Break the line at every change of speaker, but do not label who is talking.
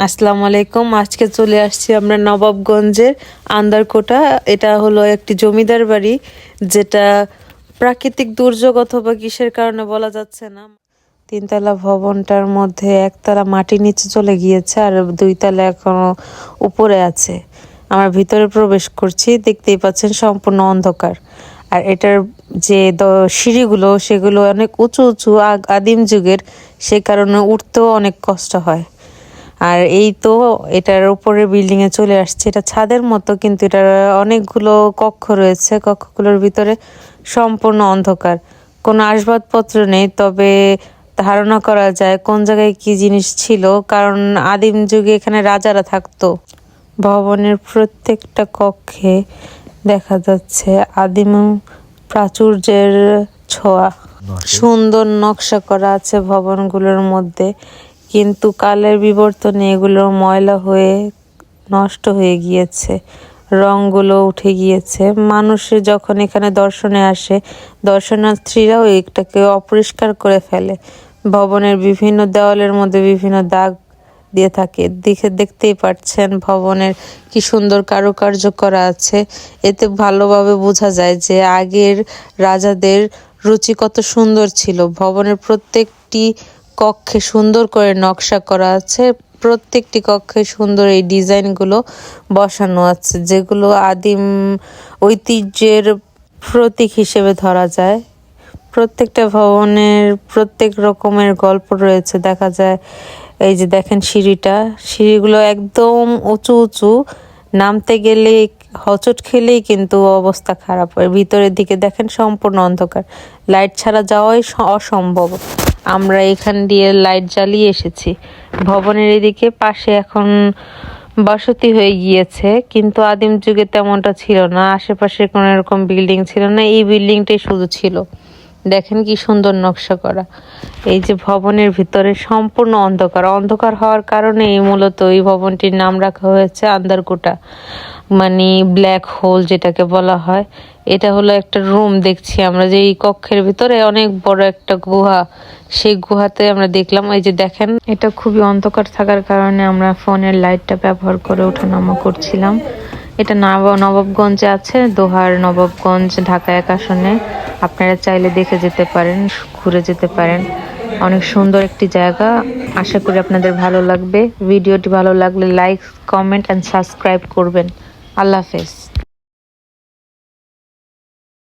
আসসালামু আলাইকুম। আজকে চলে আসছি আমরা নবাবগঞ্জের আন্দারকোটা। এটা হলো একটি জমিদার বাড়ি, যেটা প্রাকৃতিক দুর্যোগ অথবা কিসের কারণে বলা যাচ্ছে না। তিনতলা ভবনটার মধ্যে একতলা মাটি নিচে চলে গিয়েছে আর দুইতলা এখনও উপরে আছে। আমরা ভিতরে প্রবেশ করছি, দেখতেই পাচ্ছেন সম্পূর্ণ অন্ধকার। আর এটার যে সিঁড়িগুলো, সেগুলো অনেক উঁচু উঁচু আদিম যুগের, সে কারণে উঠতেও অনেক কষ্ট হয়। আর এই তো এটার উপরে বিল্ডিং এ চলে আসছে। এটা ছাদের মতো কিন্তু এটার অনেকগুলো কক্ষ রয়েছে। কক্ষগুলোর ভিতরে সম্পূর্ণ অন্ধকার। কোনো আসবাবপত্র নেই তবে ধারণা করা যায় কোন জায়গায় কি জিনিস ছিল কারণ আদিম যুগে এখানে রাজারা থাকতো। ভবনের প্রত্যেকটা কক্ষে দেখা যাচ্ছে আদিম প্রাচুর্যের ছোঁয়া। সুন্দর নকশা করা আছে ভবনগুলোর মধ্যে। কিন্তু কালের বিবর্তনে এগুলো ময়লা হয়ে নষ্ট হয়ে গিয়েছে, রঙগুলো উঠে গিয়েছে। মানুষের যখন এখানে দর্শনে আসে, দর্শনার্থীরাও এটাকে অপরিষ্কার করে ফেলে। ভবনের বিভিন্ন দেওয়ালের মধ্যে বিভিন্ন দাগ দিয়ে থাকে। দেখে দেখতেই পাচ্ছেন ভবনের কি সুন্দর কারুকার্য করা আছে। এতে ভালোভাবে বোঝা যায় যে আগের রাজাদের রুচি কত সুন্দর ছিল। ভবনের প্রত্যেকটি কক্ষে সুন্দর করে নকশা করা আছে। প্রত্যেকটি কক্ষে সুন্দর এই ডিজাইনগুলো বসানো আছে, যেগুলো আদিম ঐতিহ্যের প্রতীক হিসেবে ধরা যায়। প্রত্যেকটা ভবনের প্রত্যেক রকমের গল্প রয়েছে, দেখা যায়। এই যে দেখেন সিঁড়িটা, সিঁড়িগুলো একদম উঁচু উঁচু, নামতে গেলে হচট খেলেই কিন্তু অবস্থা খারাপ হয়। ভিতরের দিকে দেখেন সম্পূর্ণ অন্ধকার, লাইট ছাড়া যাওয়াই অসম্ভব। আমরা এখান দিয়ে লাইট জ্বালিয়ে এসেছি। ভবনের এদিকে পাশে এখন বসতি হয়ে গিয়েছে, কিন্তু আদিম যুগে তেমনটা ছিল না। আশেপাশে কোনো এরকম বিল্ডিং ছিল না, এই বিল্ডিংটাই শুধু ছিল। দেখেন কি সুন্দর নকশা করা। এই যে ভবনের ভিতরে সম্পূর্ণ অন্ধকার। অন্ধকার হওয়ার কারণে এই মূলত এই ভবনটির নাম রাখা হয়েছে আন্দারকোটা। মানে ব্ল্যাক হোল যেটাকে বলা হয়, এটা হলো একটা রুম দেখছি আমরা যে এই কক্ষের ভিতরে অনেক বড় একটা গুহা, সেই গুহাতে আমরা দেখলাম এই যে দেখেন। এটা খুবই অন্ধকার থাকার কারণে আমরা ফোনের লাইটটা ব্যবহার করে ওঠানামা করছিলাম। এটা নব- নবাবগঞ্জে আছে, দোহার নবাবগঞ্জ, ঢাকা এক আসনে। আপনারা চাইলে দেখে যেতে পারেন, ঘুরে যেতে পারেন। অনেক সুন্দর একটি জায়গা। আশা করি আপনাদের ভালো লাগবে। ভিডিওটি ভালো লাগলে লাইক কমেন্ট অ্যান্ড সাবস্ক্রাইব করবেন। আল্লাহ হাফেজ।